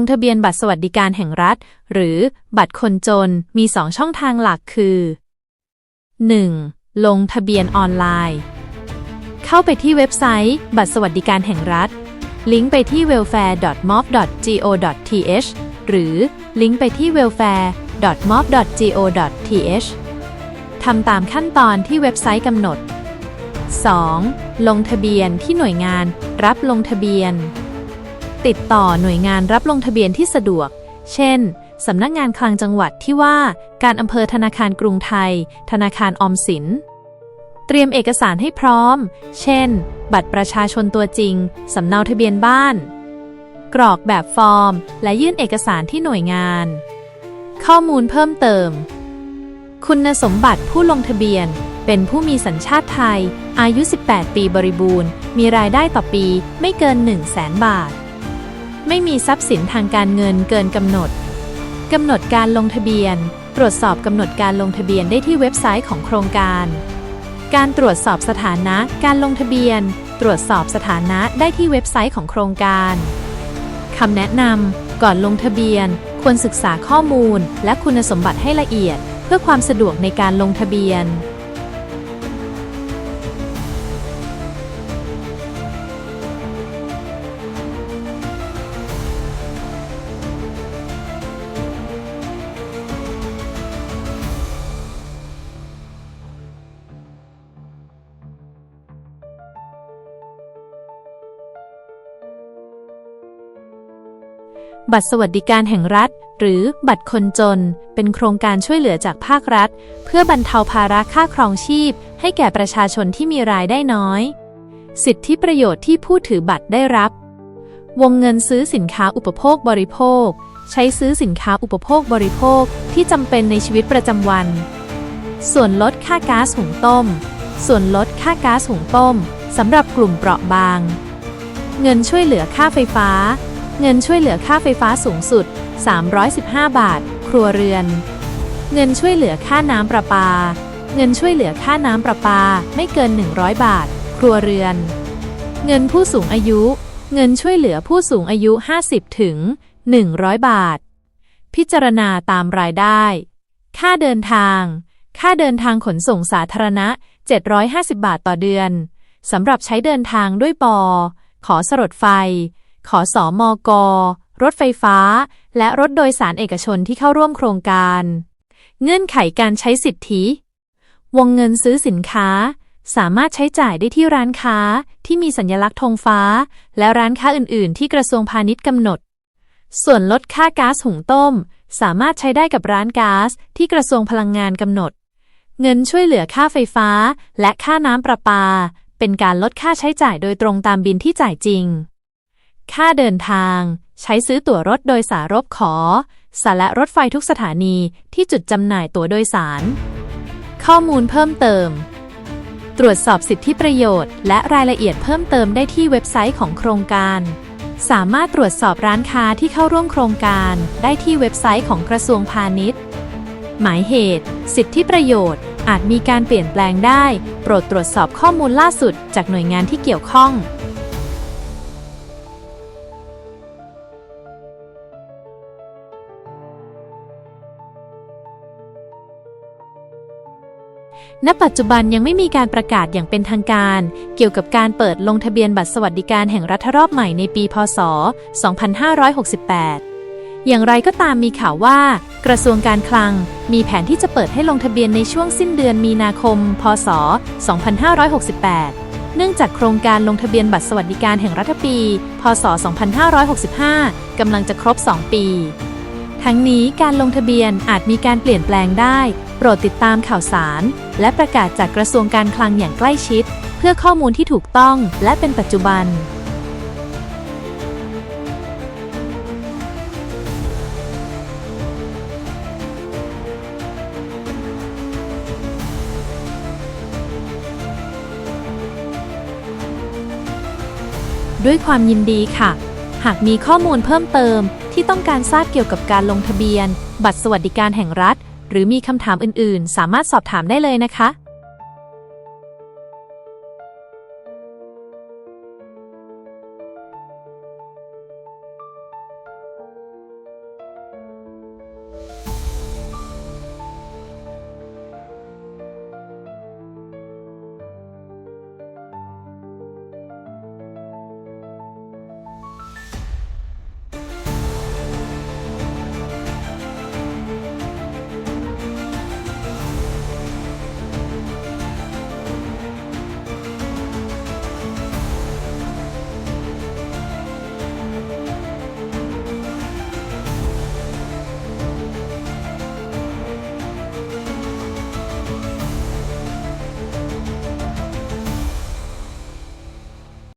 ลงทะเบียนบัตรสวัสดิการแห่งรัฐ หรือบัตรคนจนมี 2 ช่องทางหลักคือ 1. ลงทะเบียนออนไลน์ เข้าไปที่เว็บไซต์ บัตรสวัสดิการแห่งรัฐ ลิงก์ไปที่ welfare.mov.go.th หรือลิงก์ไปที่ welfare.mov.go.th ทำตามขั้นตอนที่เว็บไซต์กำหนด 2. ลงทะเบียนที่หน่วยงานรับลงทะเบียน ติดต่อหน่วยงานรับลงทะเบียนที่สะดวก เช่น สำนักงานคลังจังหวัดที่ว่า การอำเภอธนาคารกรุงไทย ธนาคารออมสิน เตรียมเอกสารให้พร้อม เช่น บัตรประชาชนตัวจริง สำเนาทะเบียนบ้าน กรอกแบบฟอร์ม และยื่นเอกสารที่หน่วยงาน ข้อมูลเพิ่มเติม คุณสมบัติผู้ลงทะเบียนเป็นผู้มีสัญชาติไทย อายุ 18 ปีบริบูรณ์ มีรายได้ต่อปีไม่เกิน 1 0 0 0 0แสนบาท ไม่มีทรัพย์สินทางการเงินเกินกำหนดกำหนดการลงทะเบียน ตรวจสอบกำหนดการลงทะเบียนได้ที่เว็บไซต์ของโครงการ การตรวจสอบสถานะการลงทะเบียน ตรวจสอบสถานะได้ที่เว็บไซต์ของโครงการคำแนะนำก่อนลงทะเบียน ควรศึกษาข้อมูล และคุณสมบัติให้ละเอียด เพื่อความสะดวกในการลงทะเบียน บัตรสวัสดิการแห่งรัฐ หรือบัตรคนจน เป็นโครงการช่วยเหลือจากภาครัฐ เพื่อบรรเทาภาระค่าครองชีพ ให้แก่ประชาชนที่มีรายได้น้อย สิทธิประโยชน์ที่ผู้ถือบัตรได้รับ วงเงินซื้อสินค้าอุปโภคบริโภค ใช้ซื้อสินค้าอุปโภคบริโภคที่จำเป็นในชีวิตประจำวัน ส่วนลดค่าก๊าซหุงต้ม ส่วนลดค่าก๊าซหุงต้มสำหรับกลุ่มเปราะบาง เงินช่วยเหลือค่าไฟฟ้า เงินช่วยเหลือค่าไฟฟ้าสูงสุด 315 บาท ครัวเรือน เงินช่วยเหลือค่าน้ำประปา เงินช่วยเหลือค่าน้ำประปาไม่เกิน 100 บาท ครัวเรือน เงินผู้สูงอายุ เงินช่วยเหลือผู้สูงอายุ 50 ถึง 100 บาท พิจารณาตามรายได้ ค่าเดินทาง ค่าเดินทางขนส่งสาธารณะ 750 บาทต่อเดือนสำหรับใช้เดินทางด้วยปอ ขอสรดไฟ ขอสอมอกรถไฟฟ้า และรถโดยสารเอกชนที่เข้าร่วมโครงการ เงื่อนไขการใช้สิทธิ วงเงินซื้อสินค้า สามารถใช้จ่ายได้ที่ร้านค้าที่มีสัญลักษณ์ธงฟ้า และร้านค้าอื่น ๆ ที่กระทรวงพาณิชย์กำหนด ส่วนลดค่าก๊าซหุงต้ม สามารถใช้ได้กับร้านก๊าซที่กระทรวงพลังงานกำหนด เงินช่วยเหลือค่าไฟฟ้า และค่าน้ำประปา เป็นการลดค่าใช้จ่ายโดยตรงตามบินที่จ่ายจริง ค่าเดินทาง ใช้ซื้อตั๋วรถโดยสารรบขอ สาและรถไฟทุกสถานีที่จุดจำหน่ายตั๋วโดยสาร ข้อมูลเพิ่มเติม ตรวจสอบสิทธิประโยชน์ และรายละเอียดเพิ่มเติมได้ที่เว็บไซต์ของโครงการ สามารถตรวจสอบร้านค้าที่เข้าร่วมโครงการ ได้ที่เว็บไซต์ของกระทรวงพาณิชย์ หมายเหตุ สิทธิประโยชน์ อาจมีการเปลี่ยนแปลงได้ โปรดตรวจสอบข้อมูลล่าสุดจากหน่วยงานที่เกี่ยวข้อง ณ ปัจจุบันยังไม่มีการประกาศอย่างเป็นทางการ เกี่ยวกับการเปิดลงทะเบียนบัตรสวัสดิการแห่งรัฐรอบใหม่ในปีพศ 2568 อย่างไรก็ตามมีข่าวว่า กระทรวงการคลังมีแผนที่จะเปิดให้ลงทะเบียนในช่วงสิ้นเดือนมีนาคม พศ 2568 เนื่องจากโครงการลงทะเบียนบัตรสวัสดิการแห่งรัฐปี พศ 2565 กำลังจะครบ 2 ปีทั้งนี้การลงทะเบียนอาจมีการเปลี่ยนแปลงได้ โปรดติดตามข่าวสาร และประกาศจากกระทรวงการคลังอย่างใกล้ชิด เพื่อข้อมูลที่ถูกต้องและเป็นปัจจุบัน ด้วยความยินดีค่ะ หากมีข้อมูลเพิ่มเติมที่ต้องการทราบเกี่ยวกับการลงทะเบียน บัตรสวัสดิการแห่งรัฐ หรือมีคำถามอื่นๆ สามารถสอบถามได้เลยนะคะ